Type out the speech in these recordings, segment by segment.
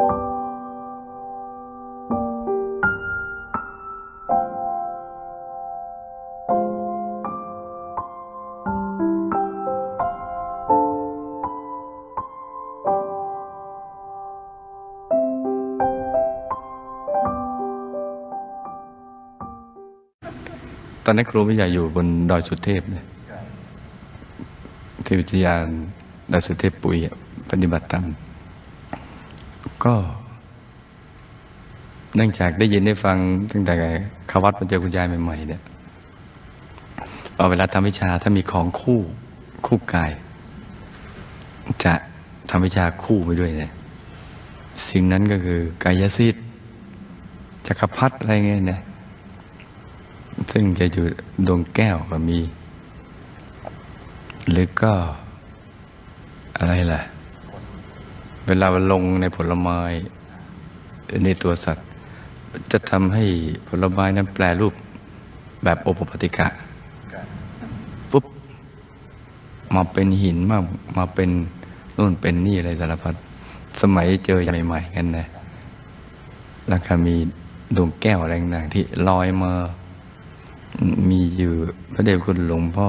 ตอนนั้นครูไม่ใหญ่อยู่บนดอยสุเทพเนี่ยที่วิทยาดอยสุเทพปุ๋ยปฏิบัติธรรม ก็เนื่องจากได้ยินได้ฟังตั้งแต่ขวัดมาเจอคุณยายใหม่ๆเนี่ยพอเวลาทำวิชาถ้ามีของคู่คู่กาย จะทำวิชาคู่ไปด้วยเนี่ยสิ่งนั้นก็คือกายสิทธิ์จักรพรรดิอะไรเงี้ยนะซึ่งจะอยู่ดวงแก้วก็มี หรือก็อะไรล่ะ เวลาลงในผลไม้ในตัวสัตว์ จะทำให้ผลไม้นั้นแปลรูปแบบโอปปติกะปุ๊บมาเป็นหินมามาเป็นนู่นเป็นนี่อะไรสารพัดสมัยเจอใหม่ๆกันนะแล้วก็มีดวงแก้วอะไรต่างๆที่ลอยมา มีอยู่พระเดชคุณหลวงพ่อ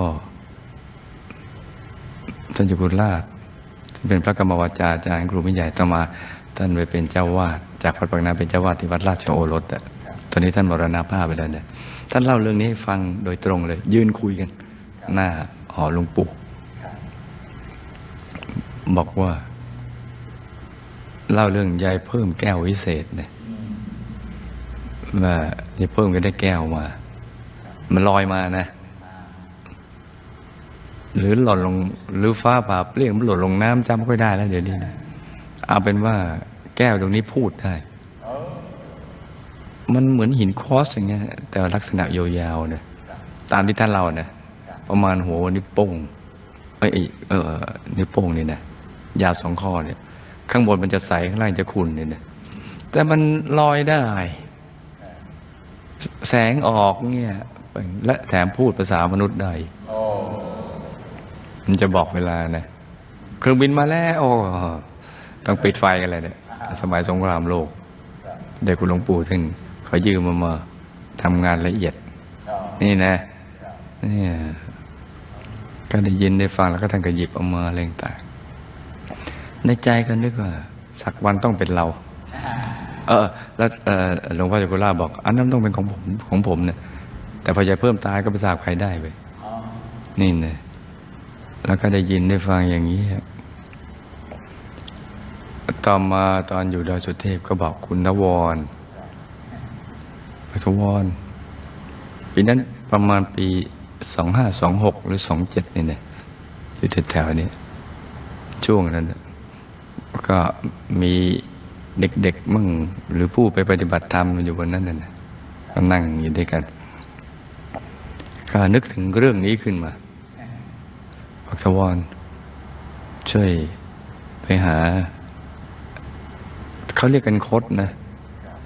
ท่านจุกุลาช ท่เป็นพระกรรมวาจาอาจารย์ครูมิใหญ่ต่อมา ท่านไปเป็นเจ้าวาดจากวัดปากน้ำเป็นเจ้าวาดที่วัดราชโอรสอะตอนนี้ท่านมรณภาพไปแล้วเนี่ยท่านเล่าเรื่องนี้ให้ฟังโดยตรงเลย ยืนคุยกัน หน้าหอหลวงปู่บอกว่า เล่าเรื่องยายเพิ่มแก้ววิเศษเนี่ยว่ายายเพิ่มก็ได้แก้วมา มันลอยมานะ หรือหล่นลงหรือฟ้าผ่าเปรี้ยงมันหล่นลงน้ำจำไม่ค่อยได้แล้วเดี๋ยวนี้นะเอาเป็นว่าแก้วตรงนี้พูดได้ มันเหมือนหินคอสอย่างเงี้ย แต่ลักษณะยาวๆเนี่ยตามที่ท่านเราเนี่ยประมาณหัวนิ้วโป้งเอ้ยเออนิ้วโป้งนี่นะยาวสองข้อเนี่ย ข้างบนมันจะใสข้างล่างจะขุ่นเนี่ยนะแต่มันลอยได้ แสงออกเนี่ยและแถมพูดภาษามนุษย์ได้ มันจะบอกเวลานะเครื่องบินมาแล้วโอ้ต้องปิดไฟกันเลยเนี่ยสมัยสงครามโลกเด็กคุณหลวงปู่ท่านเขายืมมามาทำงานละเอียด นี่นะนี่ก็ได้ยินได้ฟังแล้วก็ท่านก็หยิบเอามาอะไรต่างในใจก็นึกว่า สักวันต้องเป็นเรา เออ แล้วหลวงพ่อจุกุล่าบอก อันนั้นต้องเป็นของผมของผมเนี่ยแต่พอใจเพิ่มตายก็ไปทราบใครได้ไปนี่เนี่ย แล้วก็ได้ยินได้ฟังอย่างนี้ต่อมาตอนอยู่ดอยสุเทพก็บอกคุณนวรปทวรปีนั้นประมาณปีสองห้าสองหกหรือสองเจ็ดนี่เนี่ยอยู่แถวๆนี้ ช่วงนั้นก็มีเด็กๆมั่งหรือผู้ไปปฏิบัติธรรมอยู่บนนั้นน่ะก็นั่งอยู่ด้วยกัน ก็นึกถึงเรื่องนี้ขึ้นมา พักทวรช่วยไปหา เขาเรียกกันคดนะ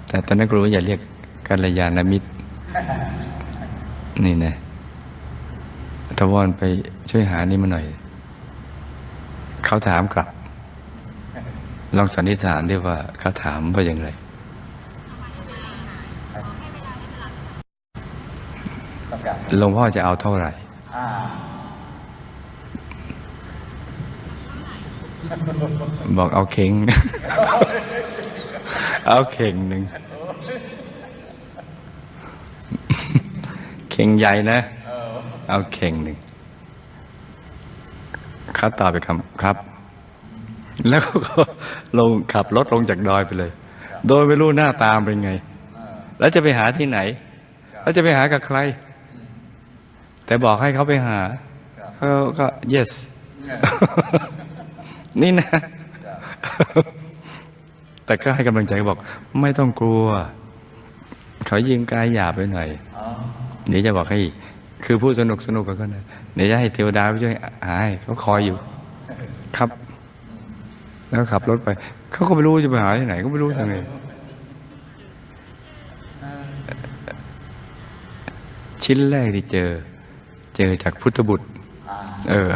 แต่ตอนนั้นครูอย่าเรียกกัลยาณมิตร นี่นะทวรไปช่วยหานี่มาหน่อย เขาถามกลับ ลองสันนิษฐานด้ว่าเขาถามว่าอย่างไรหลวงพ่อจะเอาเท่าไหร่ บอกเอาเข่งเอาเข่งหนึ่งเข่งใหญ่นะ เอาเข่งหนึ่งเขาตอบไปคำครับ แล้วก็ลงขับรถลงจากดอยไปเลย โดยไม่รู้หน้าตามเป็นไง แล้วจะไปหาที่ไหน แล้วจะไปหากับใคร แต่บอกให้เขาไปหาเขาก็ yes นี่นะ แต่ก็ให้กำลังใจบอก ไม่ต้องกลัว เขายิงกายหยาบไปหน่อยเดี๋ยวจะบอกให้ คือพูดสนุกสนุกกันก็นะเดี๋ยวจะให้เทวดาไปช่วยหาให้เขาคอยอยู่ ครับ แล้วขับรถไป เขาก็ไม่รู้จะไปหาที่ไหน ก็ไม่รู้ทางไหนชิ้นแรกที่เจอ เจอจากพุทธบุตร เออ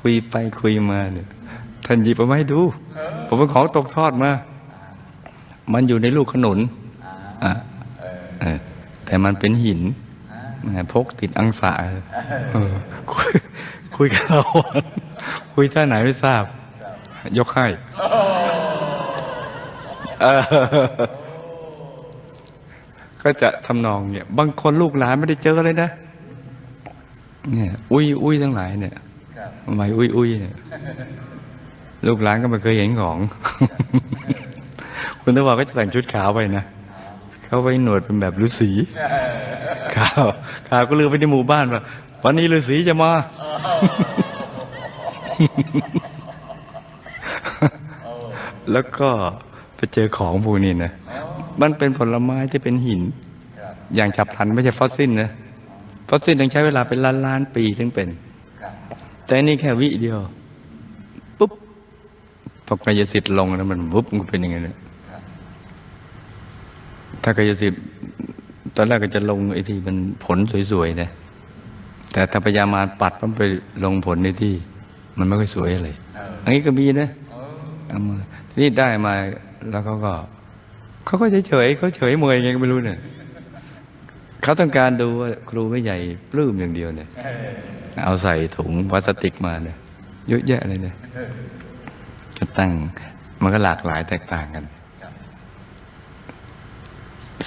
คุยไปคุยมาเนี่ยท่านหยิบเอามาให้ดู ผมเป็นของตกทอดมา มันอยู่ในลูกขนุนอะแต่มันเป็นหินพกติดอังสาคุยกับเราคุยท่าไหนไม่ทราบ ยกให้ก็จะทำนองเนี่ย บางคนลูกหลานไม่ได้เจอเลยนะ เนี่ย อุ้ยอุ้ยทั้งหลายเนี่ย ทำไมอุ้ยอุ้ยลูกหลานก็ไม่เคยเห็นของ คุณตะวันก็จะแต่งชุดขาวไปนะเขาไปหนวดเป็นแบบฤาษีขาวขาวก็ลือไปในหมู่บ้านว่าวันนี้ฤาษีจะมาแล้วก็ไปเจอของพวกนี้นะ มันเป็นผลไม้ที่เป็นหิน อย่างฉับพลันไม่ใช่ฟอสซิลนะ ฟอสซิลต้องใช้เวลาเป็นล้านล้านปีถึงเป็น แต่นี่แค่วิเดียว ปุ๊บพอกายสิทธิ์ลงแล้วมันวุบมันเป็นยังไงเนี่ยถ้ากายสิทธิ์ตอนแรกก็จะลงไอ้ที่มันผลสวยๆนะแต่ถ้าพยามารปัดมันไปลงผลในที่ มันไม่ค่อยสวยอะไรอันนี้ก็มีนะเอามาทีนี้ได้มาแล้วเขาก็เขาก็เฉยๆเขาเฉยเมยไงก็ไม่รู้เนี่ยเขาต้องการดูว่าครูไม่ใหญ่ปลื้มอย่างเดียวเนี่ย เอาใส่ถุงพลาสติกมาเนี่ยเยอะแยะเลยเนี่ยจะตั้งมันก็หลากหลายแตกต่างกัน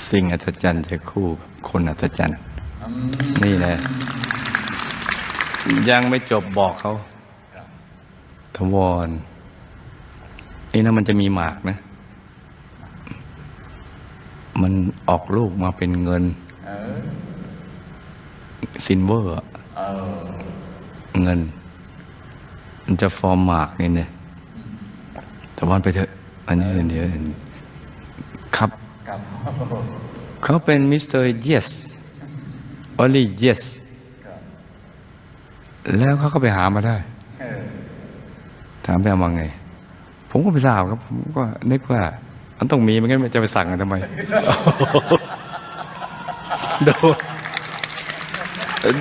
สิ่งอัศจรรย์จะคู่กับคนอัศจรรย์นี่แหละยังไม่จบบอกเขาทวรนี่นะมันจะมีหมากนะ มันออกลูกมาเป็นเงินซินเวอร์อะ เงิน มันจะฟอร์มหมากนี่เนี่ยทวรไปเถอะ อันนี้เดี๋ยวครับ เขาเป็นมิสเตอร์ yes only yes แล้วเขาก็ไปหามาได้ ถามไปเอามาไง ผมก็ไปทราบครับ ผมก็นึกว่า มันต้องมีไม่งั้นมันจะไปสั่งกันทำไมดู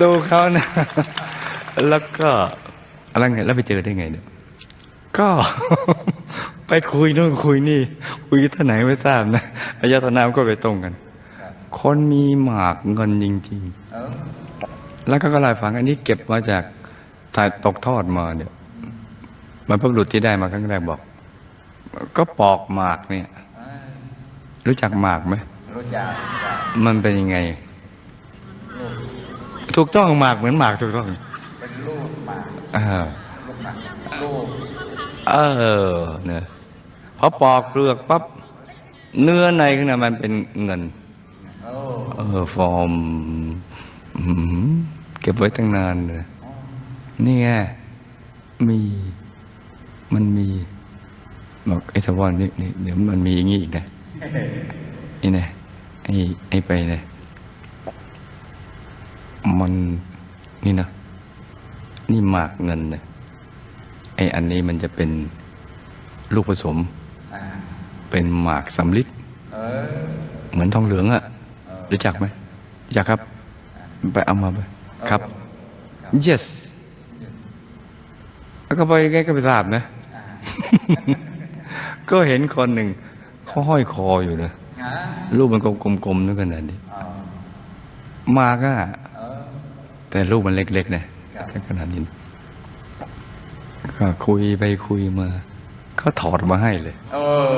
ดูเขานะ แล้วก็อะไรไงแล้วไปเจอได้ไงเนี่ยก็ ไปคุยนู่นคุยนี่ คุยที่ไหนไม่ทราบนะอายตนามก็ไปตรงกัน คนมีหมากเงินจริงๆแล้วก็ก็เลายฟังอันนี้เก็บมาจากถ่ายตกทอดมาเนี่ย มันพระบุรุษที่ได้มาครั้งแรกบอก ก็ปอกหมากเนี่ย รู้จักหมากไหมรู้จักมันเป็นยังไง ถูกต้องหมากเหมือนหมากถูกต้องเป็นลูกหมากเออลูกหมากลูกเออเนี่ยพอปอกเปลือกปั๊บเนื้อในข้างในมันเป็นเงินโอ้เออฟอร์มอื้อหือเก็บไว้ตั้งนานเลยนี่ไงมีมันมีบอกไอ้ทวารนี่นี่เดี๋ยวมันมีอย่างงี้อีกนะนี่นะไอ้ไอ้ไปนะ มันนี่นะ นี่หมากเงินนะไออันนี้มันจะเป็นลูกผสม เป็นหมากสำลิดเเหมือนทองเหลืองอะรู้จักไหมรู้จักครับ ไปเอามาไปครับ yes แล้วก็ไปแกก็ไปทราบนะ ก็เห็นคนหนึ่งเขาห้อยคออยู่นะฮะรูปมันกลมๆนึกขนาดนี้มากออ แต่รูปมันเล็กๆนะแค่ขนาดนี้ก็คุยไปคุยมาเขาถอดมาให้เลยเออ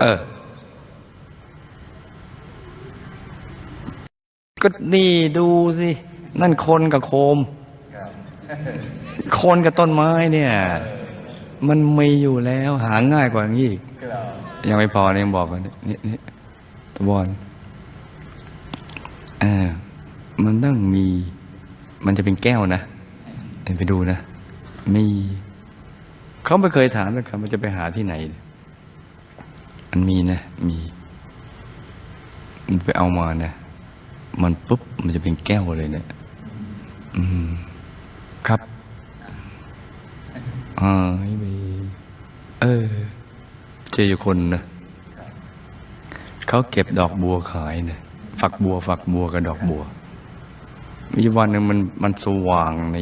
เออก็นี่ดูสิ นั่นคนกับโคมครับคนกับต้นไม้เนี่ย มันมีอยู่แล้วหาง่ายกว่านี้อีกครับยังไม่พอเนี่ยยังบอกว่านี่นี่นี่ตะบอลเออมันต้องมี มันจะเป็นแก้วนะเดี๋ยวไปดูนะมีเขาไม่เคยถามเลยครับมันจะไปหาที่ไหน มันมีนะ มีมันไปเอามานะมันปุ๊บมันจะเป็นแก้วเลยเนี่ยอืม ครับอ่าไม่มีเออ เจออยู่คนนะเขาเก็บดอกบัวขายเนี่ยฝักบัวฝักบัวกับดอกบัว มีวันหนึ่งมันมันสว่างใน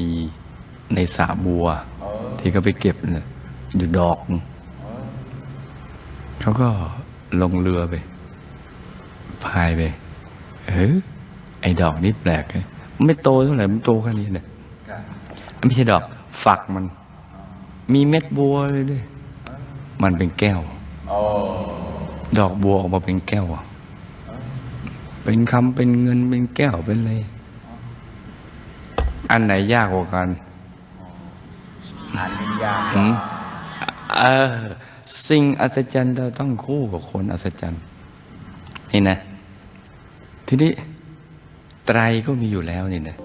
ในสระบัว ที่เขาไปเก็บเนี่ยอยู่ดอกหนึ่งเขาก็ลงเรือไปพายไปเออไอ้ดอกนี้แปลกเลยไม่โตเท่าไหร่มันโตแค่นี้เนี่ยครับไม่ใช่ดอกฝักมัน มีเม็ดบัวเลยด้วยมันเป็นแก้วโอ้ดอกบัวออกมาเป็นแก้วอะเป็นคำเป็นเงินเป็นแก้วเป็นอะไร อันไหนยากกว่ากันอันนี้ยากหืมเออสิ่งอัศจรรย์เราต้องคู่กับคนอัศจรรย์นี่นะ ทีนี้ไตรก็มีอยู่แล้วนี่นะ